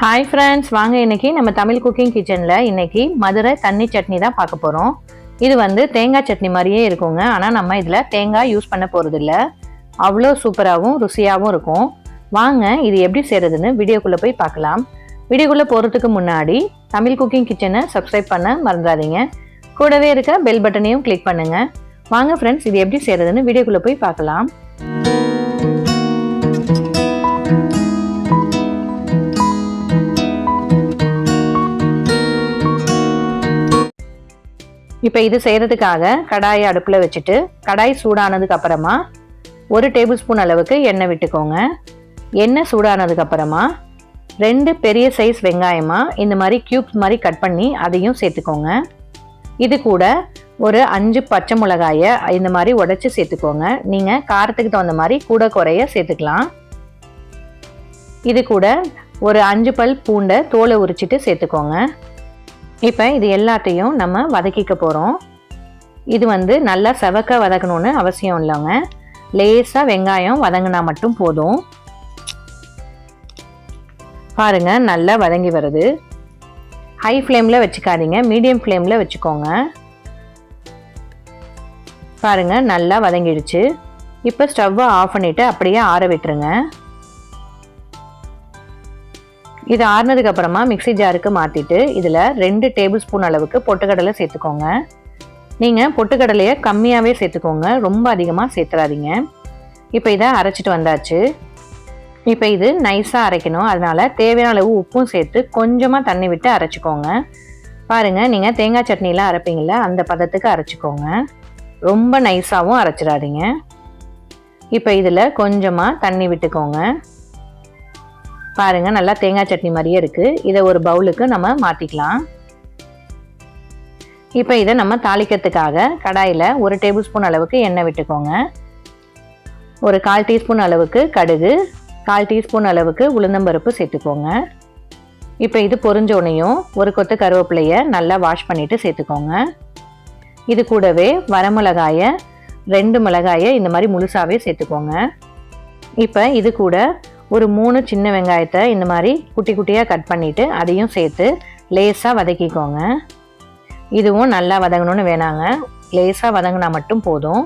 Hi friends வாங்க இன்னைக்கு நம்ம தமிழ் குக்கிங் கிச்சனில் இன்றைக்கி மதுரை தண்ணி சட்னி தான் பார்க்க போகிறோம் இது வந்து தேங்காய் சட்னி மாதிரியே இருக்குங்க. ஆனால் நம்ம இதில் தேங்காய் யூஸ் பண்ண போகிறதில்ல அவ்வளோ சூப்பராகவும் ருசியாகவும் இருக்கும். வாங்க இது எப்படி செய்கிறதுன்னு வீடியோக்குள்ளே போய் பார்க்கலாம். வீடியோக்குள்ளே போகிறதுக்கு முன்னாடி தமிழ் குக்கிங் கிச்சனை சப்ஸ்கிரைப் பண்ண மறந்துடாதீங்க. கூடவே இருக்க பெல் பட்டனையும் கிளிக் பண்ணுங்கள் வாங்க ஃப்ரெண்ட்ஸ் இது எப்படி செய்கிறதுன்னு வீடியோக்குள்ளே போய் பார்க்கலாம். இப்போ இது செய்கிறதுக்காக கடாயை அடுப்பில் வச்சுட்டு கடாய் சூடானதுக்கு அப்புறமா ஒரு டேபிள் ஸ்பூன் அளவுக்கு எண்ணெய் விட்டுக்கோங்க. எண்ணெய் சூடானதுக்கு அப்புறமா ரெண்டு பெரிய சைஸ் வெங்காயமாக இந்த மாதிரி க்யூப்ஸ் மாதிரி கட் பண்ணி அதையும் சேர்த்துக்கோங்க. இது கூட ஒரு அஞ்சு பச்சை மிளகாயை இந்த மாதிரி உடச்சி சேர்த்துக்கோங்க. நீங்கள் காரத்துக்கு தகுந்த மாதிரி கூட குறைய சேர்த்துக்கலாம். இது கூட ஒரு அஞ்சு பல் பூண்டை தோலை உரிச்சிட்டு சேர்த்துக்கோங்க. இப்போ இது எல்லாத்தையும் நம்ம வதக்கிக்க போகிறோம் இது வந்து நல்லா செவக்க வதக்கணும்னு அவசியம் இல்லைங்க. லேசாக வெங்காயம் வதங்கினா மட்டும் போதும். பாருங்க நல்லா வதங்கி வருது. ஹை ஃப்ளேமில் வச்சுக்காதீங்க மீடியம் ஃப்ளேமில் வச்சுக்கோங்க. பாருங்கள் நல்லா வதங்கிடுச்சு. இப்போ ஸ்டவ்வை ஆஃப் பண்ணிவிட்டு அப்படியே ஆற விட்டுருங்க. இது ஆறுனதுக்கு அப்புறமா மிக்சி ஜாருக்கு மாற்றிட்டு இதில் ரெண்டு டேபிள் ஸ்பூன் அளவுக்கு பொட்டுக்கடலை சேர்த்துக்கோங்க. நீங்கள் பொட்டுக்கடலையை கம்மியாகவே சேர்த்துக்கோங்க. ரொம்ப அதிகமாக சேர்த்துறாதீங்க. இப்போ இதை அரைச்சிட்டு வந்தாச்சு. இப்போ இது நைஸாக அரைக்கணும். அதனால் தேவையான அளவு உப்பும் சேர்த்து கொஞ்சமாக தண்ணி விட்டு அரைச்சிக்கோங்க. பாருங்கள் நீங்கள் தேங்காய் சட்னிலாம் அரைப்பீங்கள அந்த பதத்துக்கு அரைச்சிக்கோங்க. ரொம்ப நைஸாகவும் அரைச்சிடாதீங்க. இப்போ இதில் கொஞ்சமாக தண்ணி விட்டுக்கோங்க. பாருங்கள் நல்லா தேங்காய் சட்னி மாதிரியே இருக்குது இதை ஒரு பவுலுக்கு நம்ம மாற்றிக்கலாம் இப்போ இதை நம்ம தாளிக்கிறதுக்காக கடாயில் ஒரு டேபிள் ஸ்பூன் அளவுக்கு எண்ணெய் விட்டுக்கோங்க. ஒரு கால் டீஸ்பூன் அளவுக்கு கடுகு கால் டீஸ்பூன் அளவுக்கு உளுந்தம்பருப்பு சேர்த்துக்கோங்க. இப்போ இது பொரிஞ்சோனையும் ஒரு கொத்து கருவேப்பிலையை நல்லா வாஷ் பண்ணிவிட்டு சேர்த்துக்கோங்க. இது கூடவே வரமிளகாயை ரெண்டு மிளகாயை இந்த மாதிரி முழுசாகவே சேர்த்துக்கோங்க. இப்போ இது கூட ஒரு மூணு சின்ன வெங்காயத்தை இந்த மாதிரி குட்டி குட்டியாக கட் பண்ணிவிட்டு அதையும் சேர்த்து லேசாக வதக்கிக்கோங்க. இதுவும் நல்லா வதங்கணும்னு வேணாங்க. லேசாக வதங்கினா மட்டும் போதும்.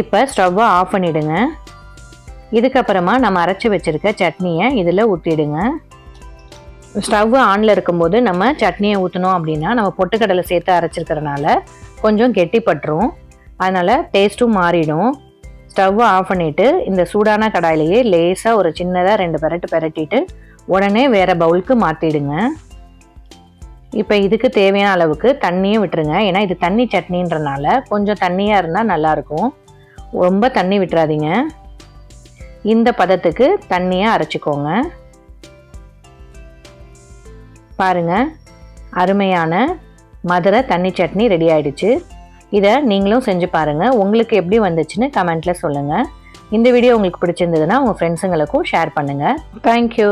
இப்போ ஸ்டவ்வை ஆஃப் பண்ணிவிடுங்க இதுக்கப்புறமா நம்ம அரைச்சி வச்சுருக்க சட்னியை இதில் ஊற்றிடுங்க ஸ்டவ் ஆனில் இருக்கும்போது நம்ம சட்னியை ஊற்றினோம் அப்படின்னா நம்ம பொட்டுக்கடலை சேர்த்து அரைச்சிருக்கிறனால கொஞ்சம் கெட்டிப்பட்டுரும். அதனால் டேஸ்ட்டும் மாறிடும். ஸ்டவ்வை ஆஃப் பண்ணிவிட்டு இந்த சூடான கடாயிலேயே லேசாக ஒரு சின்னதாக ரெண்டு பெரட்டு பெரட்டிட்டு உடனே வேறு பவுலுக்கு மாற்றிடுங்க இப்போ இதுக்கு தேவையான அளவுக்கு தண்ணியும் விட்டுருங்க. ஏன்னா இது தண்ணி சட்னின்றனால கொஞ்சம் தண்ணியாக இருந்தால் நல்லாயிருக்கும் ரொம்ப தண்ணி விட்டுறாதீங்க. இந்த பதத்துக்கு தண்ணியை அரைச்சிக்கோங்க. பாருங்கள் அருமையான மதுரை தண்ணி சட்னி ரெடி ஆயிடுச்சு. இதை நீங்களும் செஞ்சு பாருங்கள் உங்களுக்கு எப்படி வந்துச்சுன்னு கமெண்ட்டில் சொல்லுங்கள் இந்த வீடியோ உங்களுக்கு பிடிச்சிருந்ததுன்னா உங்கள் ஃப்ரெண்ட்ஸுங்களுக்கும் ஷேர் பண்ணுங்கள் தேங்க்யூ